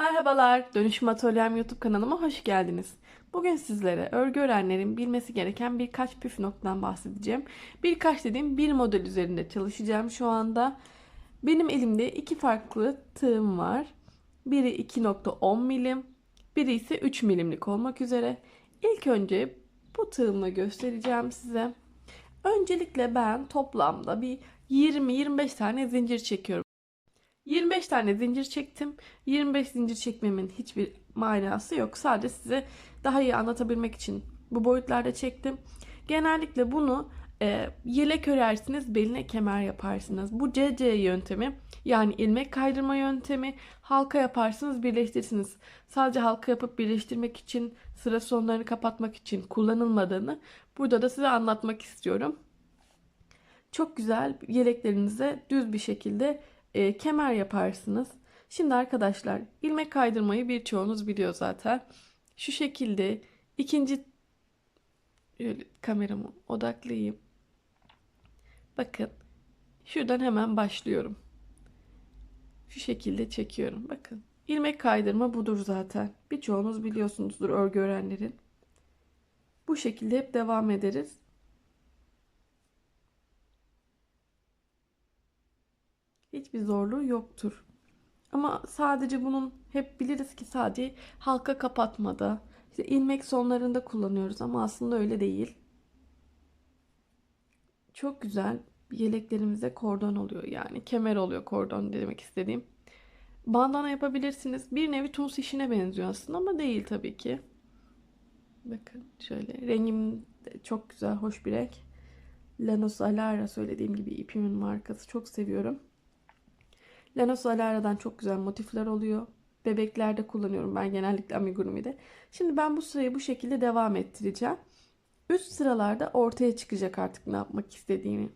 Merhabalar, Dönüşüm Atölyem YouTube kanalıma hoş geldiniz. Bugün sizlere örgü öğrenlerin bilmesi gereken birkaç püf noktadan bahsedeceğim. Birkaç dediğim bir model üzerinde çalışacağım şu anda. Benim elimde iki farklı tığım var. Biri 2.10 milim, biri ise 3 milimlik olmak üzere. İlk önce bu tığımla göstereceğim size. Öncelikle ben toplamda bir 20-25 tane zincir çekiyorum. 25 tane zincir çektim. 25 zincir çekmemin hiçbir manası yok. Sadece size daha iyi anlatabilmek için bu boyutlarda çektim. Genellikle bunu e, yelek örersiniz, beline kemer yaparsınız. Bu CC yöntemi yani ilmek kaydırma yöntemi halka yaparsınız, birleştirirsiniz. Sadece halka yapıp birleştirmek için, sıra sonlarını kapatmak için kullanılmadığını burada da size anlatmak istiyorum. Çok güzel yeleklerinize düz bir şekilde e, kemer yaparsınız. Şimdi arkadaşlar ilmek kaydırmayı birçoğunuz biliyor zaten. Şu şekilde ikinci şöyle kameramı odaklayayım. Bakın şuradan hemen başlıyorum. Şu şekilde çekiyorum. Bakın ilmek kaydırma budur zaten. Birçoğunuz biliyorsunuzdur örgü öğrenlerin. Bu şekilde hep devam ederiz. Hiçbir zorluğu yoktur. Ama sadece bunun hep biliriz ki sadece halka kapatmada, işte ilmek sonlarında kullanıyoruz ama aslında öyle değil. Çok güzel yeleklerimize kordon oluyor yani kemer oluyor kordon demek istediğim. Bandana yapabilirsiniz. Bir nevi tums işine benziyor aslında ama değil tabii ki. Bakın şöyle rengim çok güzel, hoş bir renk. Lanos Alara söylediğim gibi ipimin markası. Çok seviyorum. Lanos Alara'dan çok güzel motifler oluyor. Bebeklerde kullanıyorum ben genellikle amigurumi'de. Şimdi ben bu sırayı bu şekilde devam ettireceğim. Üst sıralarda ortaya çıkacak artık ne yapmak istediğimi.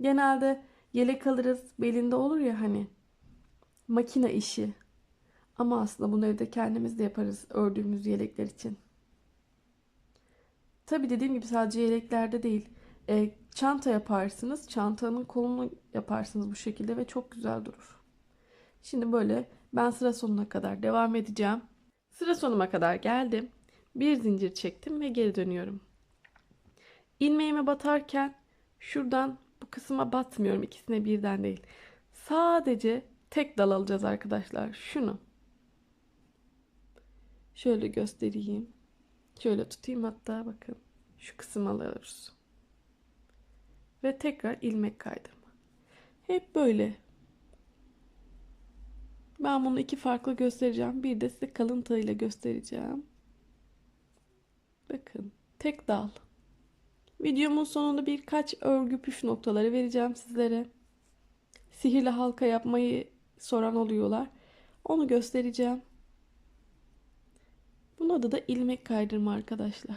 Genelde yelek alırız belinde olur ya hani makine işi. Ama aslında bunu evde kendimiz de yaparız ördüğümüz yelekler için. Tabi dediğim gibi sadece yeleklerde değil. E, çanta yaparsınız. Çantanın kolunu yaparsınız bu şekilde ve çok güzel durur. Şimdi böyle ben sıra sonuna kadar devam edeceğim. Sıra sonuma kadar geldim. Bir zincir çektim ve geri dönüyorum. İlmeğime batarken şuradan bu kısma batmıyorum. ikisine birden değil. Sadece tek dal alacağız arkadaşlar. Şunu. Şöyle göstereyim. Şöyle tutayım hatta bakın. Şu kısım alıyoruz ve tekrar ilmek kaydırma. Hep böyle. Ben bunu iki farklı göstereceğim. Bir de size kalın tığıyla göstereceğim. Bakın tek dal. Videomun sonunda birkaç örgü püf noktaları vereceğim sizlere. Sihirli halka yapmayı soran oluyorlar. Onu göstereceğim. Bunun adı da ilmek kaydırma arkadaşlar.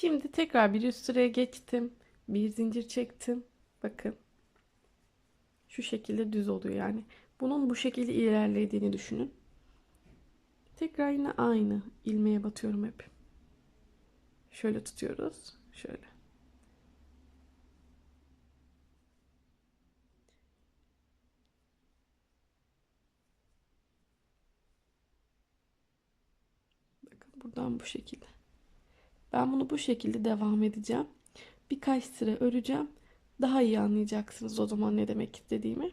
Şimdi tekrar bir üst sıraya geçtim. Bir zincir çektim. Bakın. Şu şekilde düz oluyor yani. Bunun bu şekilde ilerlediğini düşünün. Tekrar yine aynı ilmeğe batıyorum hep. Şöyle tutuyoruz. Şöyle. Bakın buradan bu şekilde. Ben bunu bu şekilde devam edeceğim. Birkaç sıra öreceğim. Daha iyi anlayacaksınız o zaman ne demek istediğimi.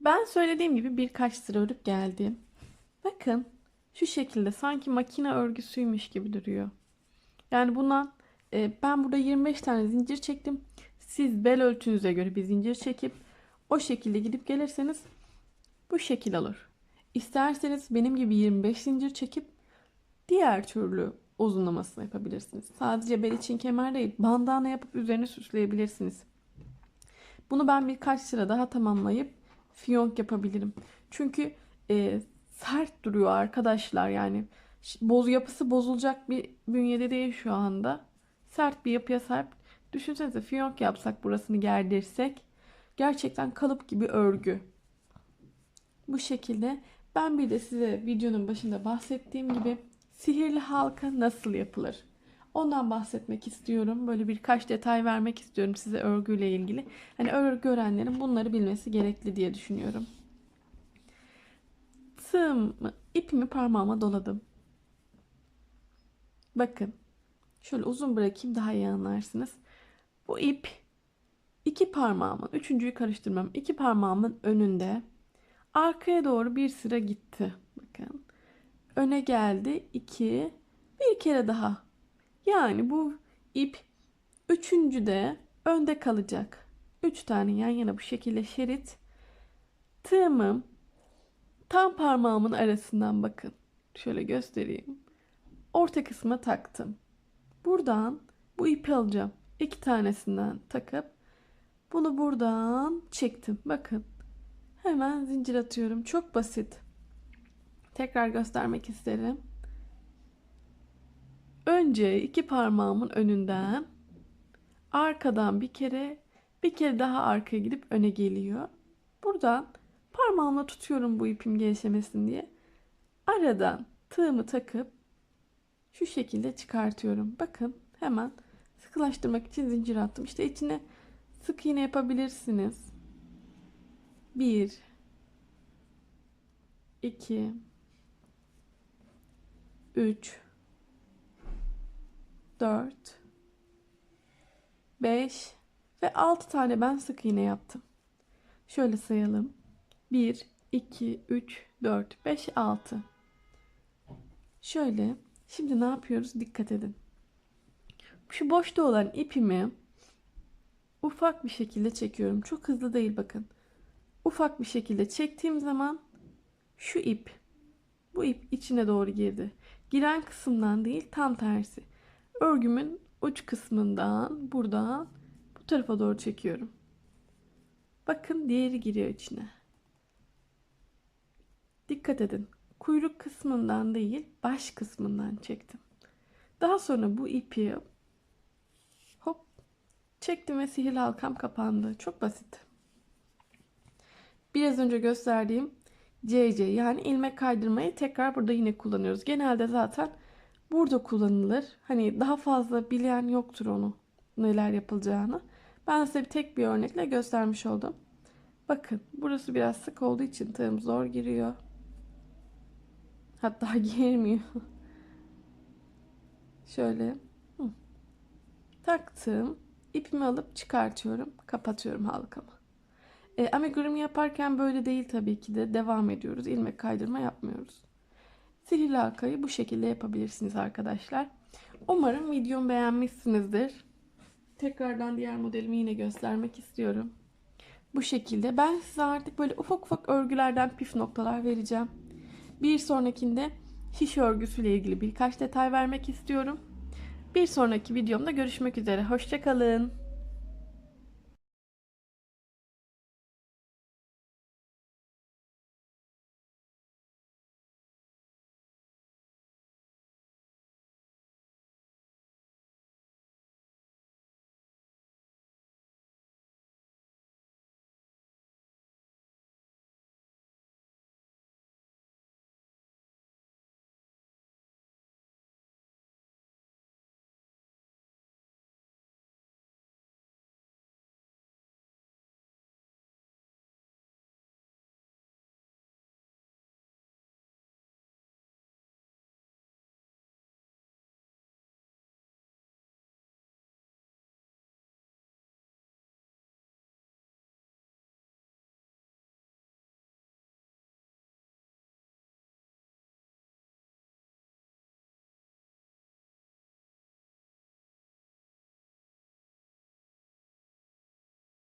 Ben söylediğim gibi birkaç sıra örüp geldim. Bakın şu şekilde sanki makine örgüsüymüş gibi duruyor. Yani bundan e, ben burada 25 tane zincir çektim. Siz bel ölçünüze göre bir zincir çekip o şekilde gidip gelirseniz bu şekil olur. İsterseniz benim gibi 25 zincir çekip diğer türlü uzunlamasını yapabilirsiniz. Sadece bel için kemer değil, bandana yapıp üzerine süsleyebilirsiniz. Bunu ben birkaç sıra daha tamamlayıp fiyonk yapabilirim. Çünkü e, sert duruyor arkadaşlar yani. Boz yapısı bozulacak bir bünyede değil şu anda. Sert bir yapıya sahip. Düşünsenize fiyonk yapsak burasını gerdirsek gerçekten kalıp gibi örgü. Bu şekilde ben bir de size videonun başında bahsettiğim gibi sihirli halka nasıl yapılır? Ondan bahsetmek istiyorum. Böyle birkaç detay vermek istiyorum size örgüyle ilgili. Hani örgü öğrenlerin bunları bilmesi gerekli diye düşünüyorum. Tığımı, ipimi parmağıma doladım. Bakın. Şöyle uzun bırakayım daha iyi anlarsınız. Bu ip iki parmağımın, üçüncüyü karıştırmam. iki parmağımın önünde arkaya doğru bir sıra gitti. Bakın. Öne geldi. iki. Bir kere daha. Yani bu ip üçüncü de önde kalacak. Üç tane yan yana bu şekilde şerit. Tığımı tam parmağımın arasından bakın. Şöyle göstereyim. Orta kısma taktım. Buradan bu ipi alacağım. İki tanesinden takıp bunu buradan çektim. Bakın. Hemen zincir atıyorum. Çok basit. Tekrar göstermek isterim. Önce iki parmağımın önünden arkadan bir kere bir kere daha arkaya gidip öne geliyor. Buradan parmağımla tutuyorum bu ipim gevşemesin diye. Aradan tığımı takıp şu şekilde çıkartıyorum. Bakın hemen sıkılaştırmak için zincir attım. İşte içine sık iğne yapabilirsiniz. 1 2 3 4 5 ve 6 tane ben sık iğne yaptım. Şöyle sayalım. 1 2 3 4 5 6 Şöyle şimdi ne yapıyoruz? Dikkat edin. Şu boşta olan ipimi ufak bir şekilde çekiyorum. Çok hızlı değil bakın. Ufak bir şekilde çektiğim zaman şu ip bu ip içine doğru girdi. Giren kısımdan değil tam tersi. Örgümün uç kısmından buradan bu tarafa doğru çekiyorum. Bakın diğeri giriyor içine. Dikkat edin. Kuyruk kısmından değil baş kısmından çektim. Daha sonra bu ipi hop çektim ve sihirli halkam kapandı. Çok basit. Biraz önce gösterdiğim CC yani ilmek kaydırmayı tekrar burada yine kullanıyoruz. Genelde zaten burada kullanılır. Hani daha fazla bilen yoktur onu neler yapılacağını. Ben size bir tek bir örnekle göstermiş oldum. Bakın burası biraz sık olduğu için tığım zor giriyor. Hatta girmiyor. Şöyle hı. taktım. ipimi alıp çıkartıyorum. Kapatıyorum halkamı. E, amigurumi yaparken böyle değil tabii ki de. Devam ediyoruz. İlmek kaydırma yapmıyoruz. Sihirli halkayı bu şekilde yapabilirsiniz arkadaşlar. Umarım videomu beğenmişsinizdir. Tekrardan diğer modelimi yine göstermek istiyorum. Bu şekilde. Ben size artık böyle ufak ufak örgülerden püf noktalar vereceğim. Bir sonrakinde şiş örgüsüyle ilgili birkaç detay vermek istiyorum. Bir sonraki videomda görüşmek üzere. Hoşçakalın.